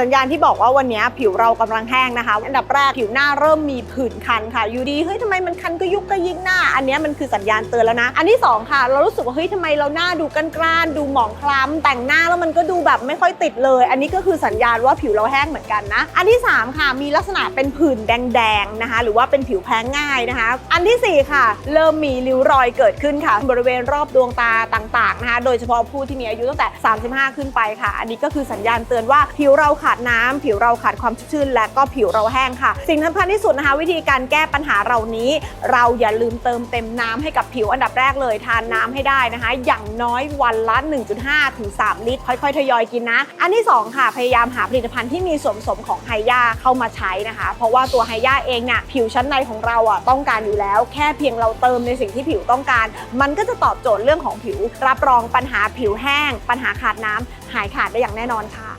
สัญญาณที่บอกว่าวันนี้ผิวเรากำลังแห้งนะคะ อันดับแรกผิวหน้าเริ่มมีผื่นคันค่ะ อยู่ดีเฮ้ยทำไมมันคันก็ยุกก็ยิกหน้า อันนี้มันคือสัญญาณเตือนแล้วนะ อันที่สองค่ะ เรารู้สึกว่าเฮ้ยทำไมเราหน้าดูกร้านดูหมองคล้ำแต่งหน้าแล้วมันก็ดูแบบไม่ค่อยติดเลย อันนี้ก็คือสัญญาณว่าผิวเราแห้งเหมือนกันนะ อันที่สามค่ะ มีลักษณะเป็นผื่นแดงๆนะคะ หรือว่าเป็นผิวแพ้ง่ายนะคะ อันที่สี่ค่ะ เริ่มมีริ้วรอยเกิดขึ้นค่ะ บริเวณรอบดวงตาต่างๆนะคะ โดยเฉพาะผู้ที่มีอายุตั้งแต่ 35 ขึ้นไปค่ะ อันนี้ก็คือสัญญาณเตือนว่าผิวเราขาดน้ำผิวเราขาดความชุ่มชื้นและก็ผิวเราแห้งค่ะ สิ่งสำคัญที่สุดนะคะ วิธีการแก้ปัญหาเหล่านี้ เราอย่าลืมเติมเต็มน้ำให้กับผิวอันดับแรกเลยทานน้ำให้ได้นะคะ อย่างน้อยวันละ 1.5 ถึง 3 ลิตร ค่อยๆ ทยอยกินนะ อันที่ 2 ค่ะ พยายามหาผลิตภัณฑ์ที่มีส่วนผสมของไฮยาเข้ามาใช้นะคะ เพราะว่าตัวไฮยาเองเนี่ยผิวชั้นในของเราอะต้องการอยู่แล้ว แค่เพียงเราเติมในสิ่งที่ผิวต้องการ มันก็จะตอบโจทย์เรื่องของผิว รับรองปัญหาผิวแห้ง ปัญหาขาดน้ำหายขาดได้อย่างแน่นอนค่ะ